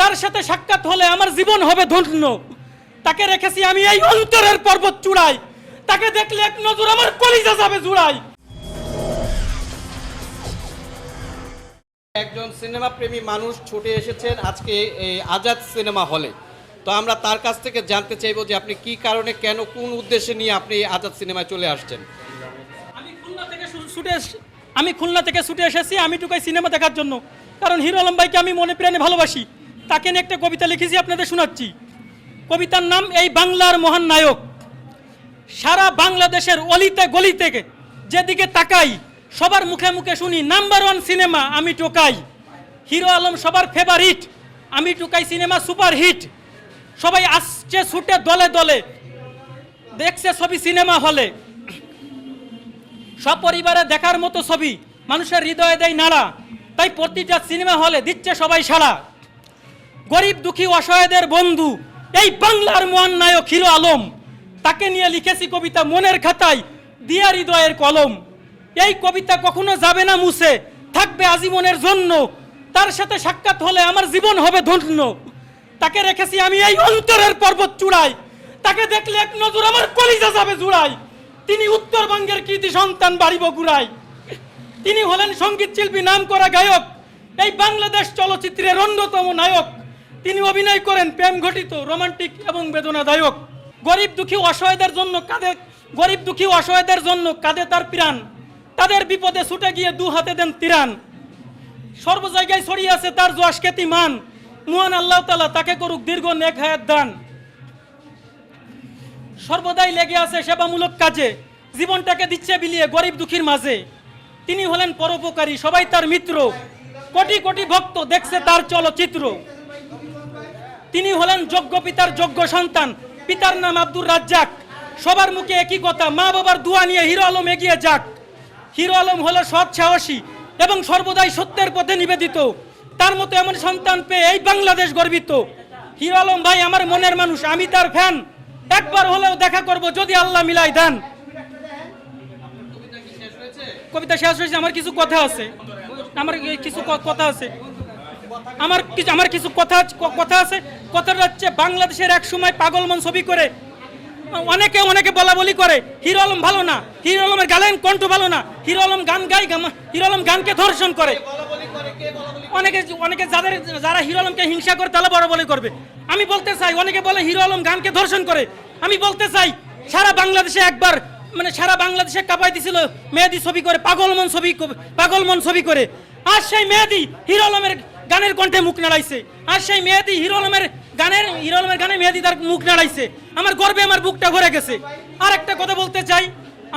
তার সাথে সাক্ষাৎ হলে আমার জীবন হবে ধন্য। তাকে রেখেছি আমি এই অন্তরের পর্বত চূড়ায়। তাকে দেখলে এক নজর আমার কলিজা যাবে জুড়াই একজন সিনেমা প্রেমী মানুষ ছুটে এসেছেন আজকে এই আজাদ সিনেমা হলে। তো আমরা তার কাছ থেকে জানতে চাইব যে আপনি কি কারণে কেন কোন উদ্দেশ্যে নিয়ে আপনি আজাদ সিনেমায় চলে আসছেন? আমি খুলনা থেকে ছুটে আমি খুলনা থেকে ছুটে এসেছি আমি টুকাই সিনেমা দেখার জন্য। কারণ হিরো আলম ভাইকে আমি মনে প্রাণে ভালোবাসি। তাকে নিয়ে একটা কবিতা লিখেছি, আপনাদের শোনাচ্ছি। কবিতার নাম এই বাংলার মহান নায়ক। সারা বাংলাদেশের অলিতে গলিতে যেদিকে তাকাই, সবার মুখে মুখে শুনি নাম্বার ওয়ান সিনেমা আমি টোকাই। হিরো আলম সবার ফেভারিট আমি টোকাই সিনেমা সুপার হিট সবাই আসছে, ছুটে, দলে দলে। দেখছে ছবি সিনেমা হলে সপরিবারে দেখার মতো ছবি, মানুষের হৃদয়ে দেয় নাড়া। তাই প্রতিটা সিনেমা হলে দিচ্ছে সবাই সাড়া। গরিব দুঃখী অসহায়দের বন্ধু, এই বাংলার মহান নায়ক হিরো আলম, তাকে নিয়ে লিখেছি কবিতা মনের খাতায়, দিয়া হৃদয়ের কলম। এই কবিতা কখনো যাবে না মুছে, থাকবে আজীবনের জন্য। তার সাথে সাক্ষাৎ হলে আমার জীবন হবে ধন্য। তাকে রেখেছি আমি এই অন্তরের পর্বত চূড়ায়। তাকে দেখলে এক নজর আমার কলিজা যাবে জুড়াই তিনি উত্তরবঙ্গের কৃতি সন্তান বাড়ি বগুড়ায় তিনি হলেন সংগীত শিল্পী নাম করা গায়ক, এই বাংলাদেশ চলচ্চিত্রের অন্যতম নায়ক। তিনি অভিনয় করেন প্রেম ঘটিত, রোমান্টিক এবং বেদনাদায়ক। গরিব দুঃখী অসহায়দের জন্য কাঁধে গরিব দুঃখী অসহায়দের জন্য কাঁধে তার প্রাণ। তাদের বিপদে ছুটে গিয়ে দু হাতে দেন তিরান। সর্ব জায়গায় ছড়িয়ে আছে তার খ্যাতি মান। মহান আল্লাহ তালা তাকে করুক দীর্ঘ নেক হায়াত দান। সর্বদাই লেগে আছে সেবামূলক কাজে। জীবনটাকে দিচ্ছে বিলিয়ে গরিব দুঃখীর মাঝে। তিনি হলেন পরোপকারী, সবাই তার মিত্র। কোটি কোটি ভক্ত দেখছে তার চলচ্চিত্র। তিনি হলেন যোগ্য পিতার যোগ্য সন্তান। পিতার নাম আব্দুর রাজ্জাক। সবার মুখে একই কথা, মা বাবার দোয়া নিয়ে হিরো আলম এগিয়ে যাক। হিরো আলম হলো সৎ সাহসী এবং সর্বদাই সত্যের পথে নিবেদিত। তার মতো এমন সন্তান পেয়ে এই বাংলাদেশ গর্বিত। হিরো আলম ভাই আমার মনের মানুষ, আমি তার ফ্যান একবার হলেও দেখা করব যদি আল্লাহ মিলাই দেন। কবিতা শেষ হয়েছে? আমার কিছু কথা আছে। আমার কিছু কথা আছে। আমার কিছু আমার কিছু কথা কথা আছে। কথাটা হচ্ছে বাংলাদেশের এক সময় পাগলমন ছবি করে। অনেকে অনেকে বলা বলি করে, হিরো আলম ভালো না, হিরো আলমের গালেন কণ্ঠ ভালো না, হিরো আলম গান গাই হিরো আলম গানকে ধর্ষণ করে। অনেকে অনেকে যাদের যারা হিরো আলমকে হিংসা করে, তারা বড় বলে করবে। আমি বলতে চাই, অনেকে বলে হিরো আলম গানকে ধর্ষণ করে। আমি বলতে চাই, সারা বাংলাদেশে একবার মানে সারা বাংলাদেশে কাপাই দিছিল মেহেদি ছবি করে পাগলমন ছবি পাগলমন ছবি করে। আর সেই মেহেদি হিরো আলমের গানের কণ্ঠে মুখ নাড়াইছে। আর সেই মেহেদি হিরো আলমের গানের, হিরো আলমের গানে মেহেদি তার মুখ নাড়াইছে। আমার গর্বে আমার বুকটা ভরে গেছে। আর একটা কথা বলতে চাই,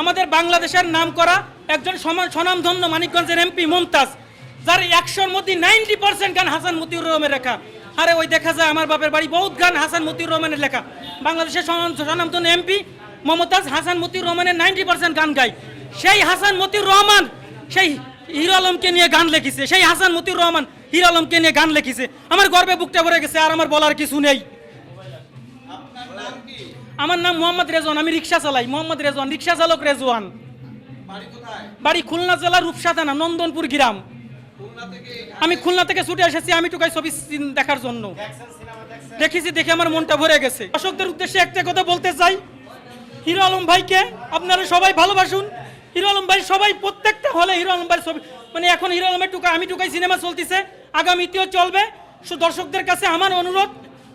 আমাদের বাংলাদেশের নাম করা একজন স্বনামধন্য মানিকগঞ্জের এমপি মমতাজ, যার একশোর মধ্যে নাইনটি পার্সেন্ট গান হাসান মতিউর রহমানের লেখা। আরে ওই দেখা যায় আমার বাপের বাড়ি বহুত গান হাসান মতিউর রহমানের লেখা। বাংলাদেশের স্বনামধন্য এমপি মমতাজ হাসান মতিউর রহমানের নাইনটি পার্সেন্ট গান গায়। সেই হাসান মতিউর রহমান, সেই হিরো আলমকে নিয়ে গান লিখেছে, সেই হাসান মতিউর রহমান হিরো আলমকে নিয়ে গান লিখেছে। আমার গর্বে বুকটা ভরে গেছে আর আমার বলার কিছু নেই। আমার নাম মোহাম্মদ রেজওয়ান, আমি রিক্সা চালাই। মোহাম্মদ রেজওয়ান, রিক্সা চালক রেজওয়ান। বাড়ি খুলনা জেলা রূপসা থানা, নন্দনপুর গ্রাম। আমি খুলনা থেকে ছুটে এসেছি, আমি টুকাই ছবি দেখার জন্য। দেখেছি, দেখে আমার মনটা ভরে গেছে। দর্শকদের উদ্দেশ্যে একটা কথা বলতে চাই। হিরো আলম ভাইকে আপনারা সবাই ভালোবাসুন। হিরো আলম ভাই, সবাই প্রত্যেকটা হলে হিরো আলম ভাইয়ের ছবি মানে এখন হিরো আলমের টুকা আমি টুকাই সিনেমা চলতেছে, আগামীতেও চলবে। দর্শকদের কাছে আমার অনুরোধ,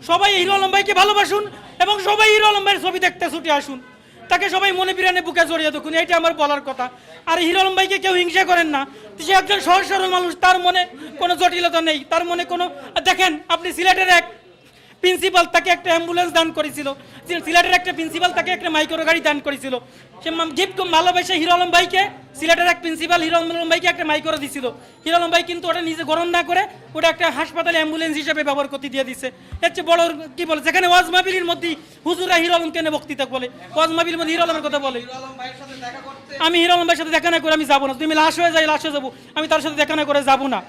সবাই হিরো আলম ভাইকে ভালোবাসুন এবং সবাই হিরো আলম ভাইয়ের ছবি দেখতে ছুটে আসুন। তাকে সবাই মনে বিরানে বুকে জড়িয়ে দেখুন এটা আমার বলার কথা। আর হিরো আলম ভাইকে কেউ হিংসা করেন না। সে একজন সহজ সরল মানুষ, তার মনে কোনো জটিলতা নেই, তার মনে কোনো দেখেন, আপনি সিলেটের এক প্রিন্সিপাল তাকে একটা অ্যাম্বুলেন্স দান করেছিল। সিলেটের একটা প্রিন্সিপাল তাকে একটা মাইক্রো গাড়ি দান করেছিল। সে গিফট ভালোবাসে হিরো আলম ভাইকে, সিলেটের এক প্রিন্সিপাল হিরো আলম ভাইকে একটা মাইক্রো দিছিল। হিরো আলম ভাই কিন্তু ওটা নিজে গ্রহণ না করে ওটা একটা হাসপাতালে অ্যাম্বুলেন্স হিসেবে ব্যবহার করতে দিয়ে দিছে। এর চেয়ে বড় কি বলে? যেখানে ওয়াজ মাহবিলের মধ্যে হুজুরা হিরো আলমকে নিয়ে বক্তৃতা বলে। ওয়াজ মাহবিলের মধ্যে হিরো আলমের কথা বলে। আমি হিরো আলম ভাইয়ের সাথে দেখা না করে আমি যাব না। তুমি লাশ হয়ে যাই লাশ হয়ে যাব। আমি তার সাথে দেখা না করে যাব না।